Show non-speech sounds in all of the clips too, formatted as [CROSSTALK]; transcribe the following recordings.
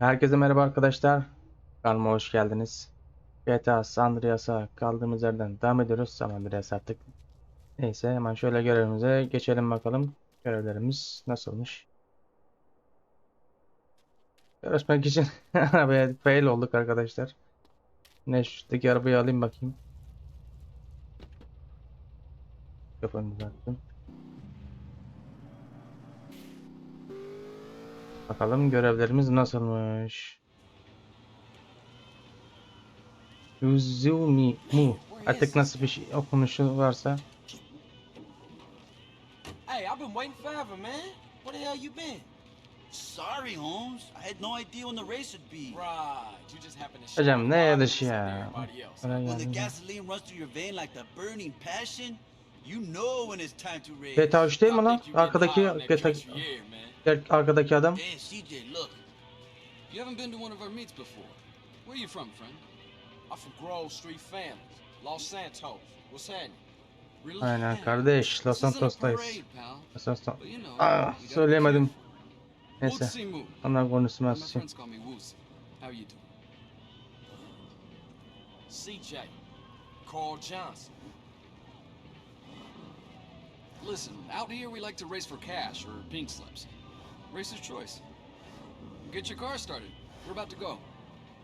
Herkese merhaba arkadaşlar. Kanalıma hoş geldiniz. GTA San Andreas'a kaldığımız yerden devam ediyoruz. San Andreas attık. Neyse hemen şöyle görevimize geçelim bakalım. Görevlerimiz nasılmış? Görüşmek için [LAUGHS] arabaya fail olduk arkadaşlar. Ne şuradaki arabayı alayım bakayım. Kafanı düzelttim. Bakalım görevlerimiz nasılmış. Yuzumi mu. Artık nasıl bir şey okunuşu varsa. Hey, I've been waiting forever, man. Where the hell you been? Sorry, Holmes. I had no idea when the race would be. Right, you just happened to Hocam ne five yarışı minutes ya. after everybody else. Oraya When the gasoline runs through your vein like the burning passion, GTA 3 değil mi lan? Arkadaki GTA arkadaki adam. You haven't been to one of our meets before. Where you from, friend? I'm from Grove Street Families, Los Santos. What's happening? Really? Aynen kardeş. Los Santos'tayız. Los Santos. Be söyleyemedim. Neyse. Onlar My konuşmaz. friends call me Woodsy. How you doing? CJ, Carl Johnson. Listen, out here we like to race for cash or pink slips. Racer's choice. Get your car started. We're about to go.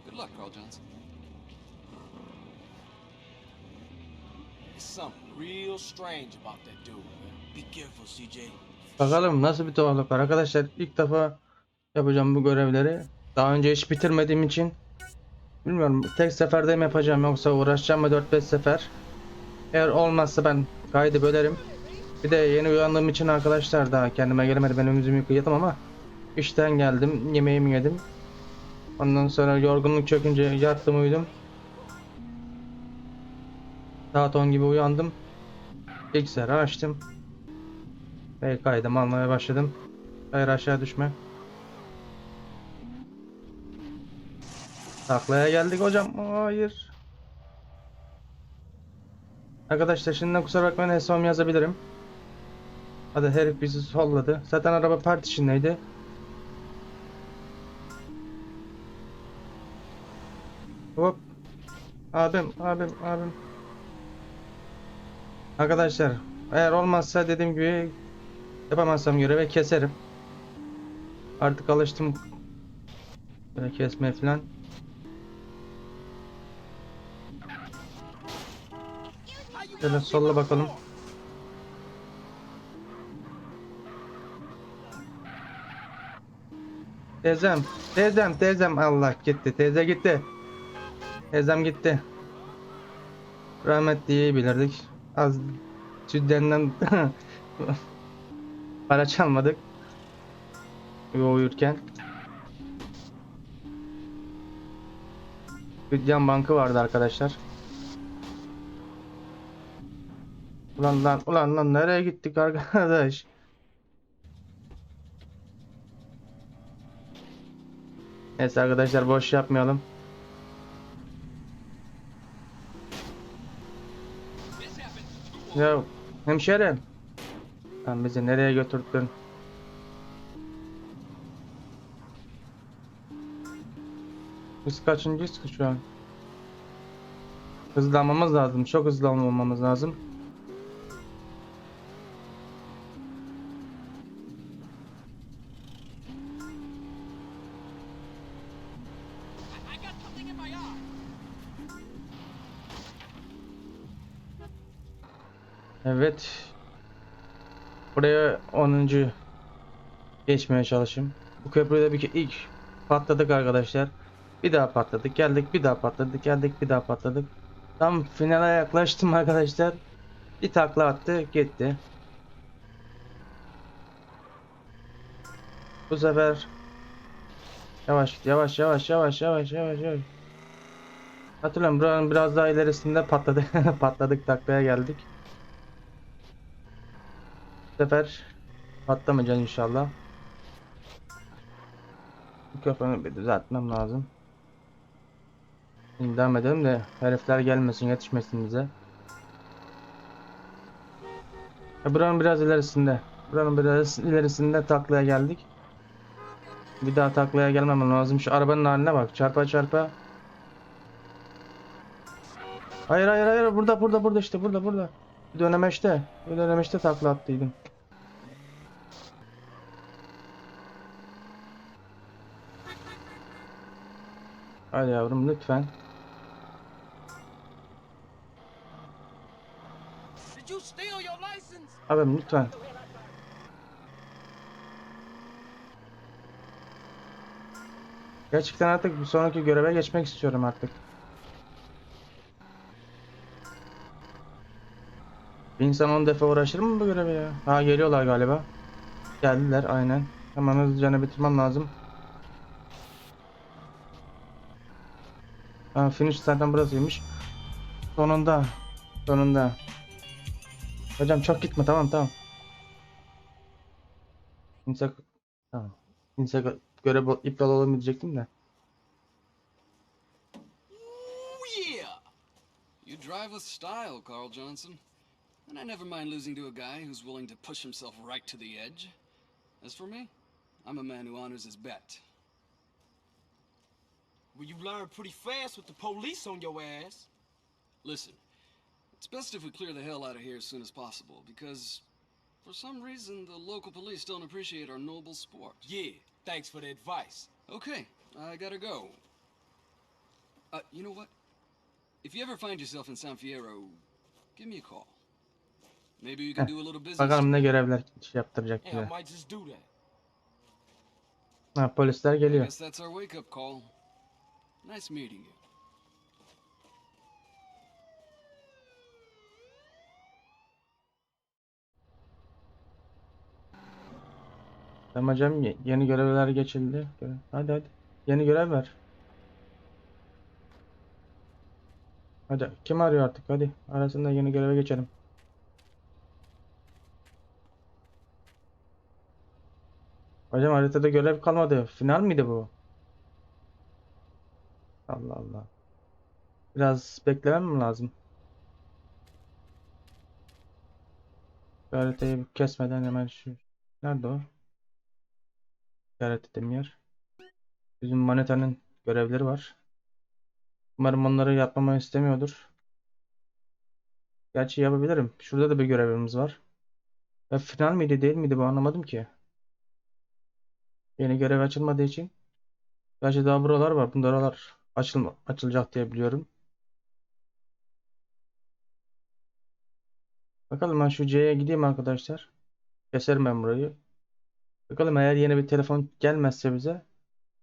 Good luck, Carl Johnson. Something real strange about that dude. Be careful, CJ. Bakalım nasıl bir tuhaflık var. Arkadaşlar ilk defa yapacağım bu görevleri. Daha önce hiç bitirmediğim için bilmiyorum tek seferde mi yapacağım yoksa uğraşacağım mı 4-5 sefer. Eğer olmazsa ben kaydı bölerim. Bir de yeni uyandığım için arkadaşlar daha kendime gelemedim. Ben yüzümü yıkayadım ama işten geldim. Yemeğimi yedim. Ondan sonra yorgunluk çökünce yattım uyudum. Saat 10 gibi uyandım. Bilgisayarı açtım. Ve kaydımı almaya başladım. Hayır aşağı düşme. Taklaya geldik hocam. Hayır. Arkadaşlar şimdiden kusura bakmayın hesabımı yazabilirim. Hadi herif bizi solladı. Zaten araba part içindeydi. Hop. Abim, abim, abim. Arkadaşlar eğer olmazsa dediğim gibi yapamazsam görevi keserim. Artık alıştım. Böyle kesmeye falan. Şöyle solla bakalım. Teyzem, teyzem, teyzem. Allah gitti. Teyze gitti. Teyzem gitti. Rahmet diye bilirdik. Az süddenden [LAUGHS] para çalmadık. Uyurken. Südyen bankı vardı arkadaşlar. Ulan lan ulan lan nereye gittik arkadaş? Neyse arkadaşlar boş yapmayalım. Ya hemşerim. Sen bizi nereye götürdün? Biz kaçıncıyız ki şu an? Hızlanmamız lazım. Çok hızlı olmamamız lazım. Evet. Buraya 10. geçmeye çalışayım. Bu köprüde bir ilk patladık arkadaşlar. Bir daha patladık. Geldik bir daha patladık. Geldik bir daha patladık. Tam finale yaklaştım arkadaşlar. Bir takla attı gitti. Bu sefer yavaş yavaş yavaş yavaş yavaş yavaş yavaş. Hatırlıyorum buranın biraz daha ilerisinde patladı. [LAUGHS] Patladık taklaya geldik. Bu sefer patlamayacağız inşallah. Bu kafanı bir düzeltmem lazım. Şimdi devam edelim de herifler gelmesin yetişmesin bize. Ya buranın biraz ilerisinde. Buranın biraz ilerisinde taklaya geldik. Bir daha taklaya gelmemem lazım. Şu arabanın haline bak. Çarpa çarpa. Hayır hayır hayır. Burada burada burada işte burada burada. Bir dönemeçte. Bir dönemeçte takla attıydım. Hadi yavrum lütfen. Abim lütfen. Gerçekten artık bir sonraki göreve geçmek istiyorum artık. Bir insan 10 defa uğraşır mı bu göreve ya? Ha geliyorlar galiba. Geldiler aynen. Hemen hızlıca bitirmem lazım. Ha finish zaten burasıymış. Sonunda. Sonunda. Hocam çok gitme tamam tamam. İnsak tamam. İnsak görev iptal diyecektim de. You drive with style, Carl Johnson. And I never mind losing to a guy who's willing to push himself right to the edge. As for me, I'm a man who honors his bet. Well, you learned pretty fast with the police on your ass. Listen, it's best if we clear the hell out of here as soon as possible, because for some reason the local police don't appreciate our noble sport. Yeah, thanks for the advice. Okay, I gotta go. Uh, you know what? If you ever find yourself in San Fierro, give me a call. Maybe you can do a little business. Bakalım ne görevler şey yaptıracak Yeah, I bize. might just do that. Ha polisler I guess that's our wake up call. Nice meeting you. Tamam hocam ye- yeni görevler geçildi. Hadi hadi. Yeni görev ver. Hadi kim arıyor artık hadi. Arasında yeni göreve geçelim. Hocam haritada görev kalmadı. Final miydi bu? Allah Allah. Biraz beklemem mi lazım? Şu haritayı kesmeden hemen şu. Nerede o? İşaret ettiğim yer. Bizim Maneta'nın görevleri var. Umarım onları yapmamı istemiyordur. Gerçi yapabilirim. Şurada da bir görevimiz var. Ya final miydi değil miydi bu anlamadım ki. Yeni görev açılmadığı için. Gerçi daha buralar var. Bunlar açılma, açılacak diye biliyorum. Bakalım ben şu C'ye gideyim arkadaşlar. Keserim ben burayı. Bakalım eğer yeni bir telefon gelmezse bize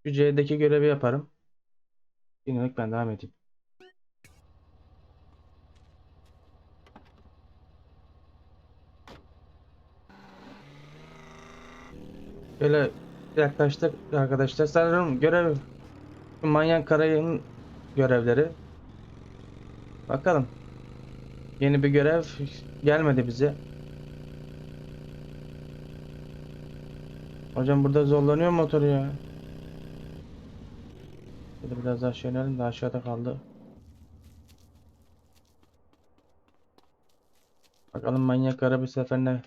şu C'deki görevi yaparım. Şimdilik ben devam edeyim. Böyle yaklaştık arkadaşlar. Sanırım görev şu manyak karayın görevleri. Bakalım. Yeni bir görev gelmedi bize. Hocam burada zorlanıyor motor ya. Şöyle biraz daha aşağı inelim de aşağıda kaldı. Bakalım manyak ara bir seferine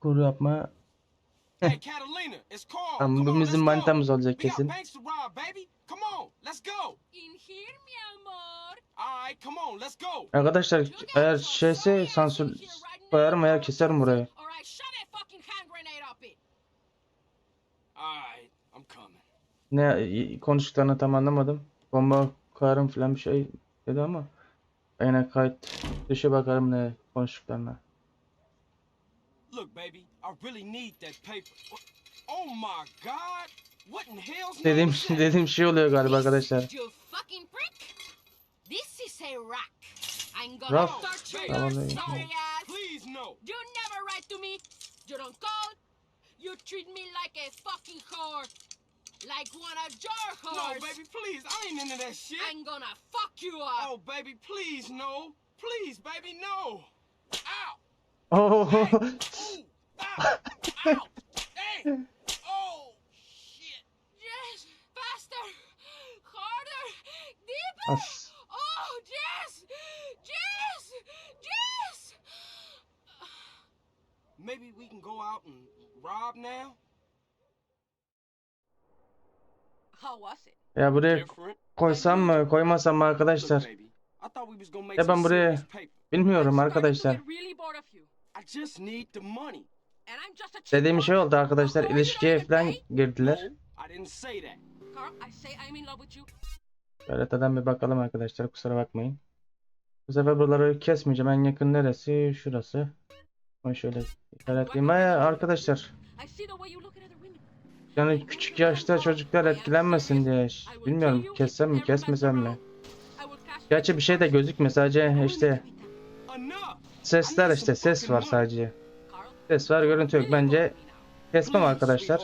kur yapma. Hey, [LAUGHS] Catalina, it's Carl. Tamam Come bu on, bizim let's go. manitamız olacak kesin. Arkadaşlar eğer şeyse sansür koyarım veya keserim burayı. Ne konuştuklarını tam anlamadım. Bomba koyarım falan bir şey dedi ama yine kayıt dışı bakarım ne konuştuklarına. Look, baby, I really need that paper. Oh my God, what in hell's Dediğim name is that? dediğim şey oluyor galiba arkadaşlar. You fucking prick. This is a rock. I'm gonna Rock. torture Tamam, your evet. sorry ass. Please no. You never write to me. You don't call. You treat me like a fucking whore. Like one of your No, baby, please. I ain't into that shit. I'm gonna fuck you up. Oh, baby, please no. Please, baby, no. Ow. Oh, [LAUGHS] Ooh. Ow. Ow. Hey. Oh, shit. Yes, faster, harder, deeper. as. Oh, yes, yes, yes. Maybe we can go out and rob now? How was it? Ya buraya koysam mı koymasam mı arkadaşlar? Ya ben buraya bilmiyorum arkadaşlar. I just need the money. Dediğim şey oldu arkadaşlar. İlişkiye falan girdiler. You. Haritadan bir bakalım arkadaşlar. Kusura bakmayın. Bu sefer buraları kesmeyeceğim. En yakın neresi? Şurası. Ama şöyle işaretleyeyim. Ha, arkadaşlar. Yani küçük yaşta çocuklar etkilenmesin diye. Bilmiyorum kessem mi kesmesem mi? Gerçi bir şey de gözükmüyor. Sadece işte sesler işte ses var sadece. Ses var görüntü yok. Bence kesmem arkadaşlar.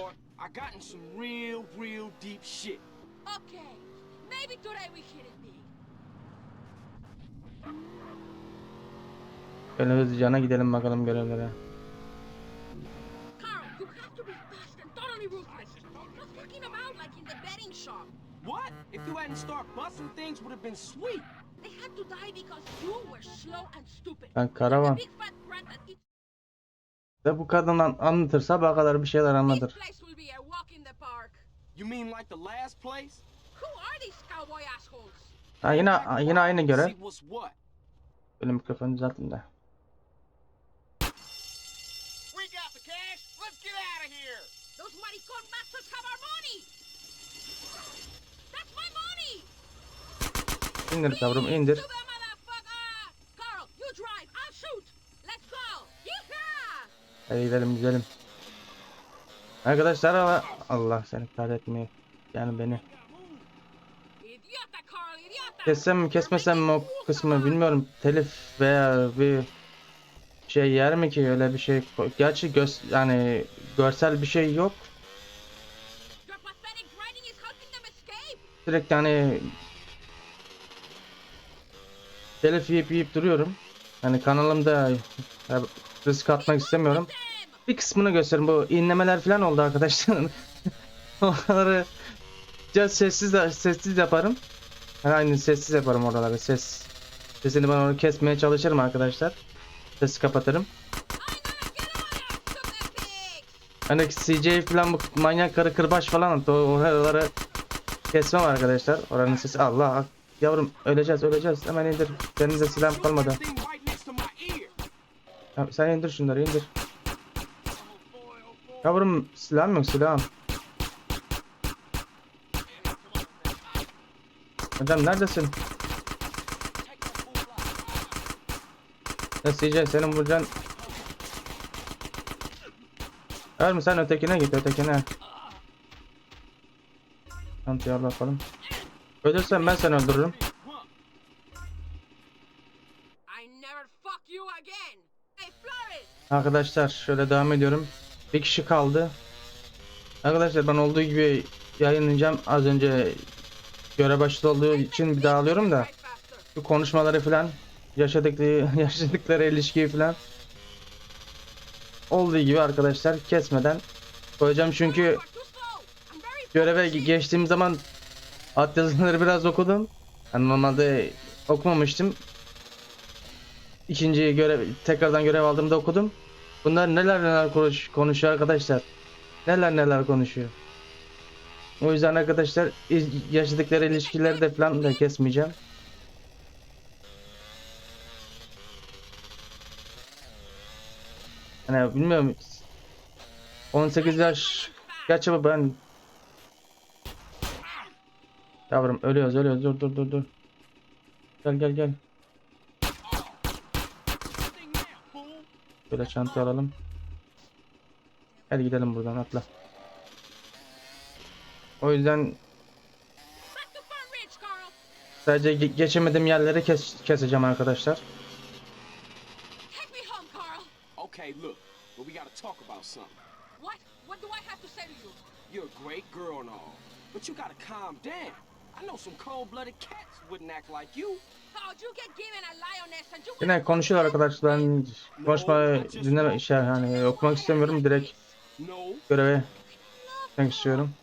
Böyle hızlıcana gidelim bakalım görevlere. What? If you hadn't started busting things, would have been sweet. They had to die because you were slow and stupid. Ben karavan. Ve bu kadın an- anlatır sabaha kadar bir şeyler anlatır. place will be a walk in the park. You mean like the Hadi gidelim gidelim. Arkadaşlar ama Allah seni kahretmeyi. Yani beni. Kessem mi kesmesem mi o kısmı bilmiyorum. Telif veya bir şey yer mi ki öyle bir şey. Gerçi göz yani görsel bir şey yok. Direkt yani telif yiyip yiyip duruyorum. Yani kanalımda risk atmak istemiyorum. Bir kısmını gösterin. Bu inlemeler falan oldu arkadaşlar. [LAUGHS] Oraları biraz sessiz sessiz yaparım. Yani aynı sessiz yaparım oraları. Ses sesini ben onu kesmeye çalışırım arkadaşlar. Sesi kapatırım. Hani CJ falan bu manyak karı kırbaç falan. O oraları kesmem arkadaşlar. Oranın sesi Allah yavrum öleceğiz öleceğiz. Hemen indir. Denize silahım kalmadı. Sen indir şunları indir. Yavrum silahım yok silahım. Hocam neredesin? Ya CJ senin vuracaksın. Ver sen ötekine git ötekine. Çantaya bakalım. Ölürsen ben seni öldürürüm. Arkadaşlar şöyle devam ediyorum. Bir kişi kaldı. Arkadaşlar ben olduğu gibi yayınlayacağım. Az önce görev başta olduğu için bir daha alıyorum da. Bu konuşmaları falan yaşadıkları [LAUGHS] yaşadıkları ilişkiyi falan olduğu gibi arkadaşlar kesmeden koyacağım çünkü göreve geçtiğim zaman alt yazıları biraz okudum. Yani normalde okumamıştım. İkinci görev tekrardan görev aldığımda okudum. Bunlar neler neler konuş, konuşuyor arkadaşlar. Neler neler konuşuyor. O yüzden arkadaşlar yaşadıkları ilişkileri de falan da kesmeyeceğim. Hani bilmiyorum 18 yaş Gerçi bu ben Yavrum ölüyoruz ölüyoruz dur dur dur dur Gel gel gel Böyle çanta alalım Hadi gidelim buradan atla O yüzden sadece ge- geçemediğim yerleri kes keseceğim arkadaşlar! Okay, look, but we gotta talk about something. What? What do I have to say to you? You're a great girl and all, but you gotta calm down. I know some cold-blooded cats wouldn't act like you. Yine konuşuyor arkadaşlar. Ben konuşma dinleme şey hani okumak istemiyorum. Direkt göreve gitmek istiyorum.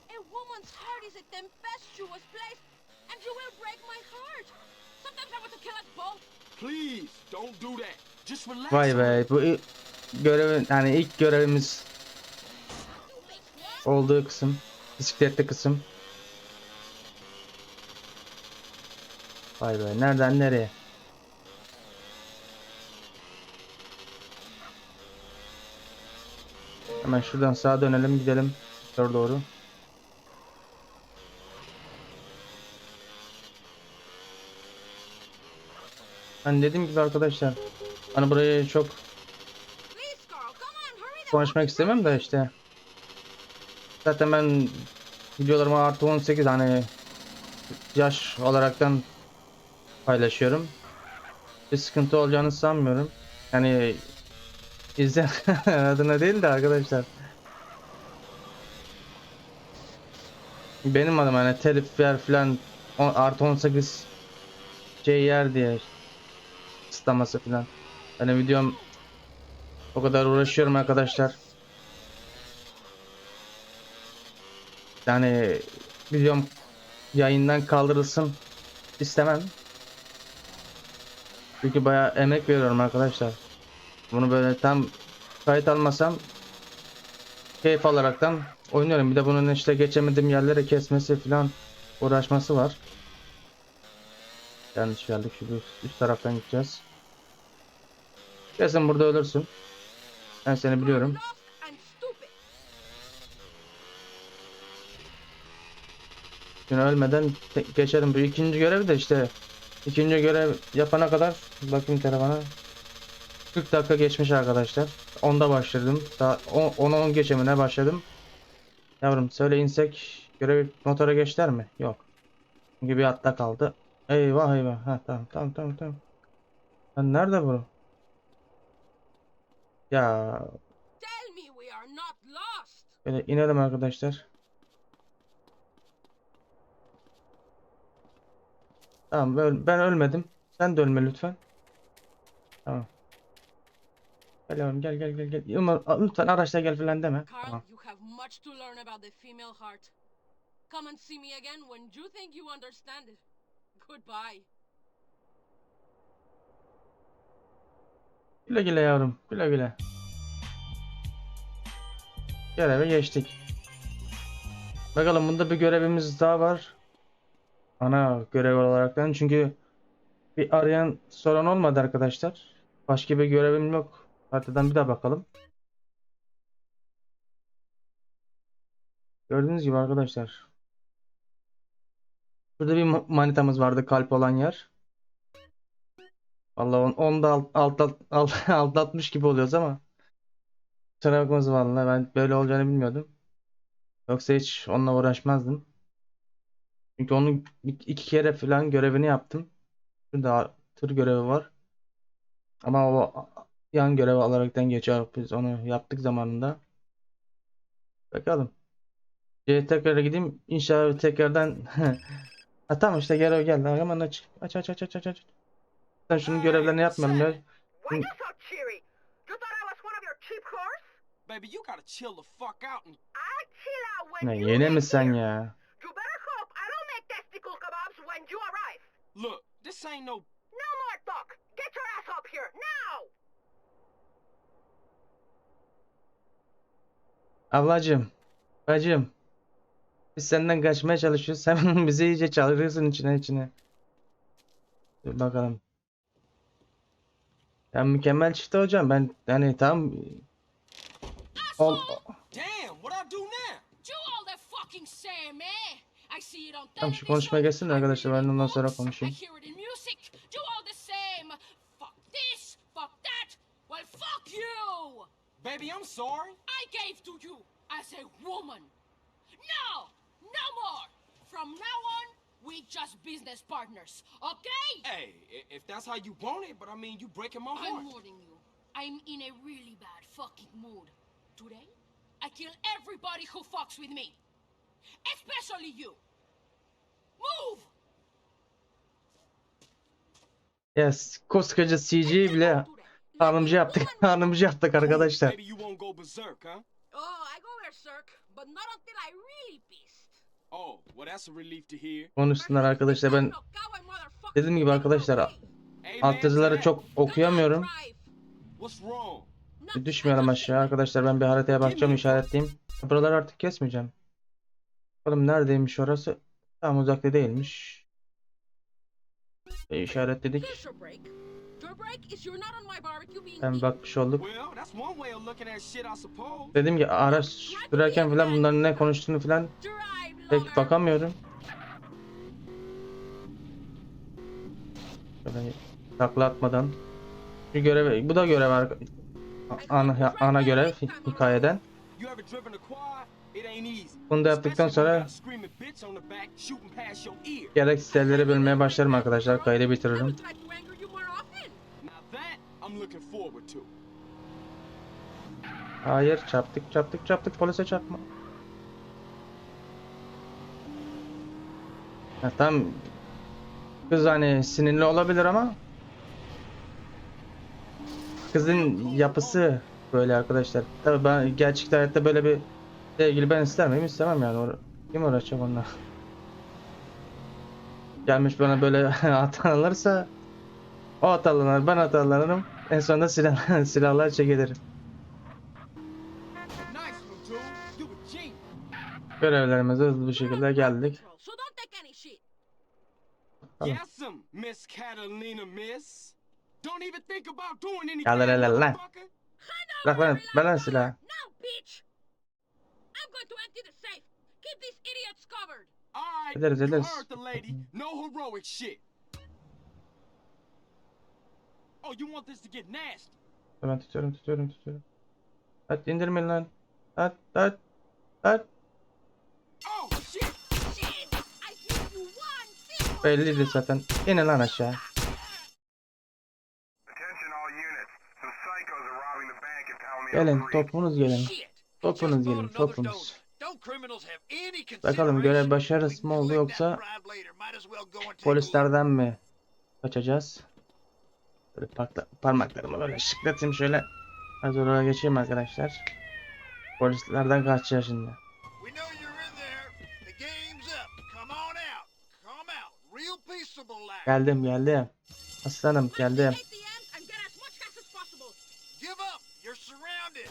Vay be bu i- görevin yani ilk görevimiz olduğu kısım bisikletli kısım Vay be nereden nereye? Hemen şuradan sağa dönelim gidelim. Yukarı doğru. Ben dediğim gibi arkadaşlar hani burayı çok konuşmak istemem de işte zaten ben videolarıma artı 18 hani yaş olaraktan paylaşıyorum. Bir sıkıntı olacağını sanmıyorum. Yani izle [LAUGHS] adına değil de arkadaşlar. Benim adım hani telif yer falan on- artı 18 şey yer diye ıslaması falan. Hani videom o kadar uğraşıyorum arkadaşlar. Yani videom yayından kaldırılsın istemem. Çünkü bayağı emek veriyorum arkadaşlar. Bunu böyle tam kayıt almasam keyif alaraktan oynuyorum. Bir de bunun işte geçemediğim yerlere kesmesi falan uğraşması var. Yanlış geldik. Şu üst, taraftan gideceğiz. Kesin burada ölürsün. Ben seni biliyorum. Şimdi ölmeden geçelim. Bu ikinci görev de işte ikinci görev yapana kadar bakayım telefona. 40 dakika geçmiş arkadaşlar. 10'da başladım. Daha 10'a 10 geçemine başladım. Yavrum söyle insek görev motora geçler mi? Yok. Çünkü bir hatta kaldı. Eyvah eyvah. Ha tamam tamam tamam tamam. Lan nerede bu? Ya. Böyle inelim arkadaşlar. Tamam ben, ben ölmedim. Sen de ölme lütfen. Tamam. Gel yavrum gel gel gel gel. Yılmaz, lütfen araçla gel falan deme. Carl, Tamam. you have much to learn about the female heart. Come and see me again when you think you understand it. Goodbye. Güle güle yavrum. Güle güle. Göreve geçtik. Bakalım bunda bir görevimiz daha var. Ana görev olaraktan çünkü bir arayan soran olmadı arkadaşlar. Başka bir görevim yok. Haritadan bir daha bakalım. Gördüğünüz gibi arkadaşlar. Burada bir ma- manitamız vardı kalp olan yer. Vallahi on, onda alt, alt, alt, alt, [LAUGHS] aldatmış gibi oluyoruz ama. Kusura bakmanız vallahi ben böyle olacağını bilmiyordum. Yoksa hiç onunla uğraşmazdım. Çünkü onun ik- iki kere falan görevini yaptım. Şurada tır görevi var. Ama o yan görev olaraktan geçiyor. Biz onu yaptık zamanında. Bakalım. Şeye tekrar gideyim. İnşallah tekrardan [LAUGHS] Ha tamam işte gel gel. Hemen aç. Aç aç aç aç aç. aç. Sen şunun görevlerini yapmayalım ya. Why you so cheery? You look. This ain't no. No more talk. Get your ass up here now. Ablacım. Bacım. Biz senden kaçmaya çalışıyoruz. Sen [LAUGHS] bizi iyice çağırıyorsun içine içine. Dur bakalım. Ya mükemmel çıktı hocam. Ben yani tam ol Tamam, şu television. konuşmaya geçsin I arkadaşlar, read it ben in ondan sonra books, konuşayım. I hear it in music. You all the same. Fuck this, fuck that. Well, fuck you. Baby, I'm sorry. I gave to you as a woman. No, no more. From now on, we just business partners, okay? Hey, if that's how you want it, but I mean, you breaking my heart. I'm heart. warning you. I'm in a really bad fucking mood. Today, I kill everybody who fucks with me. Especially you. Move! yes koskoca CG bile hanımcı yaptık. [LAUGHS] Hanımcı yaptık arkadaşlar. Oh, I go berserk, but not until I really pissed. Oh, well, that's a relief to hear. Konuşsunlar arkadaşlar ben dediğim gibi arkadaşlar Hey, alt yazıları man, çok okuyamıyorum. Düşmeyelim aşağı arkadaşlar ben bir haritaya bakacağım işaretleyeyim. Buraları artık kesmeyeceğim. Bakalım neredeymiş orası? Tam uzakta değilmiş. E, işaretledik. Eaten. bakmış olduk. Dedim ki araç sürerken falan bunların ne konuştuğunu falan pek bakamıyorum. Şöyle takla atmadan. Bir görev, bu da görev ana, ana görev hikayeden. Bunu da yaptıktan sonra gerek siteleri bölmeye başlarım arkadaşlar. Kaydı bitiririm. Hayır çarptık çarptık çarptık polise çarpma. Ya tam kız hani sinirli olabilir ama kızın yapısı böyle arkadaşlar. Tabii ben gerçek hayatta böyle bir sevgili ben ister miyim? İstemem yani. Uğra- Kim uğraşacak onunla? Gelmiş bana böyle [LAUGHS] atanılırsa o atalanır ben atalanırım. En sonunda silah, [LAUGHS] silahlar çekilir. Nice one, dude. You a G. Görevlerimize hızlı bir şekilde geldik. Yes'm, Miss Catalina, miss. Don't even think about doing anything, lan. Bırak lan, lan silahı. Now, bitch. I'm going to empty the safe. Keep these idiots covered. All right, Ederiz, you ederiz. heard the lady. No heroic shit. Oh, you want this to get nasty? Ben tutuyorum, tutuyorum, tutuyorum. Hadi indirmeyin lan. Hadi, hadi, hadi. Oh, shit. Shit! I give you one simple Belliydi zaten. İnin lan aşağı. Attention all units. Some psychos are robbing the bank in Palomino Gelin, Creek. topunuz gelin. Shit. Topunuz gelin, topunuz. Bakalım görev başarısı mı oldu yoksa polislerden mi kaçacağız? Böyle parkla, parmaklarımı böyle şıklatayım şöyle. Az oraya geçeyim arkadaşlar. Polislerden kaçacağız şimdi. Geldim, geldim. Aslanım geldim.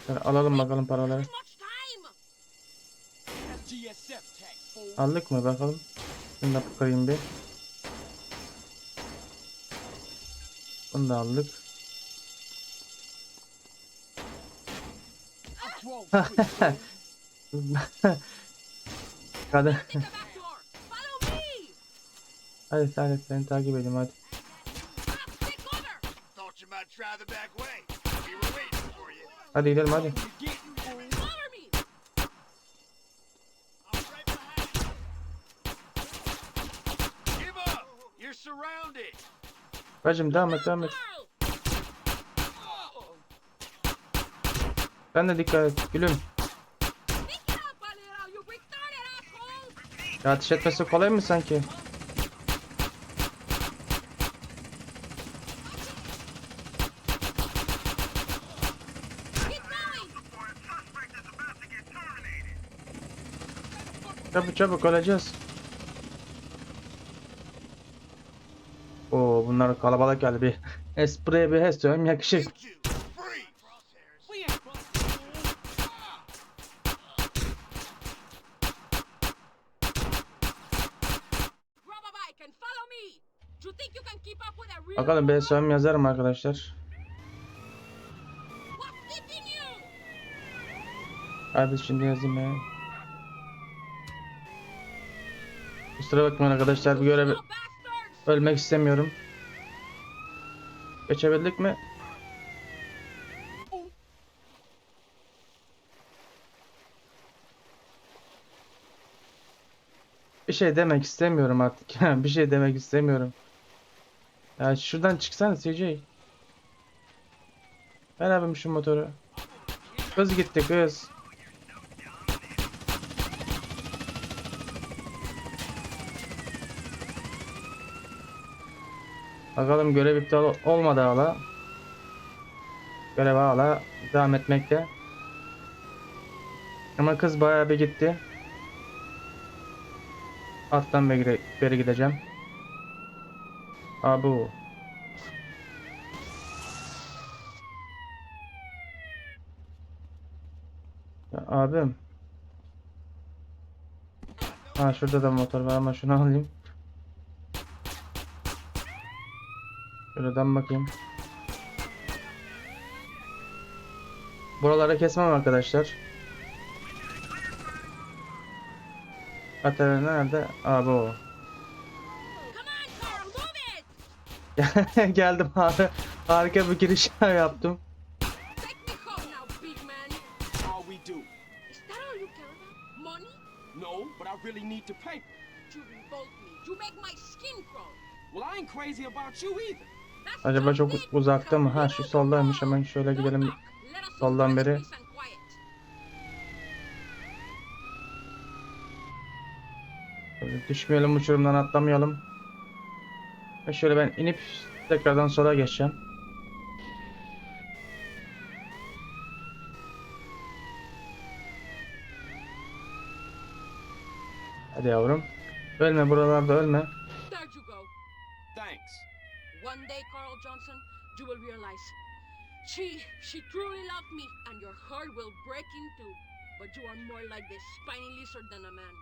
Şöyle alalım bakalım paraları. Aldık mı bakalım. Şunu da kırayım bir. Bunu da aldık. Kadın. Hadi hadi seni takip edeyim hadi. Cops, take cover. Bacım devam et devam et. Sen de dikkat et gülüm. Ya ateş etmesi kolay mı sanki? Çabuk çabuk öleceğiz. Oo bunlar kalabalık geldi bir. [LAUGHS] Espriye bir hes söyleyeyim yakışır. Bakalım ben söyleyeyim yazarım arkadaşlar. Hadi şimdi yazayım ya. Kusura bakmayın arkadaşlar bu görevi ölmek istemiyorum. Geçebildik mi? Bir şey demek istemiyorum artık. [LAUGHS] bir şey demek istemiyorum. Ya şuradan çıksana CJ. Ver abim şu motoru. Kız gitti kız. Bakalım görev iptal olmadı hala. Görev hala devam etmekte. Ama kız bayağı bir gitti. Alttan beri, beri gideceğim. Abu. Ya abim. Ha şurada da motor var ama şunu alayım. Şuradan bakayım. Buraları kesmem arkadaşlar. Katarina nerede? Abi o. [LAUGHS] Geldim abi. Harika bir giriş [LAUGHS] yaptım. No, but I really need. You revolt me. You make my skin crawl. Well, I ain't crazy about you either. Acaba çok uzakta mı? Ha şu soldaymış. Hemen şöyle gidelim. Soldan beri. Şöyle düşmeyelim uçurumdan atlamayalım. Ve şöyle ben inip tekrardan sola geçeceğim. Hadi yavrum. Ölme buralarda ölme. There you go. Thanks. One day, Carl Johnson, you will realize she she truly loved me, and your heart will break in two. But you are more like the spiny lizard than a man.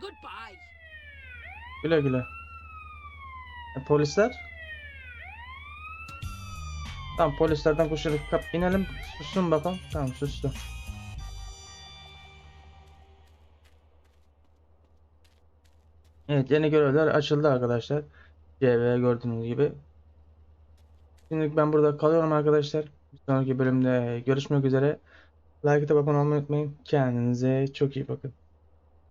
Goodbye. Güle güle. E, polisler? Tamam polislerden koşarak kap inelim. Sussun bakalım. Tamam sustu. Evet yeni görevler açıldı arkadaşlar. CV gördüğünüz gibi. Şimdilik ben burada kalıyorum arkadaşlar. Bir sonraki bölümde görüşmek üzere. Like atıp abone olmayı unutmayın. Kendinize çok iyi bakın.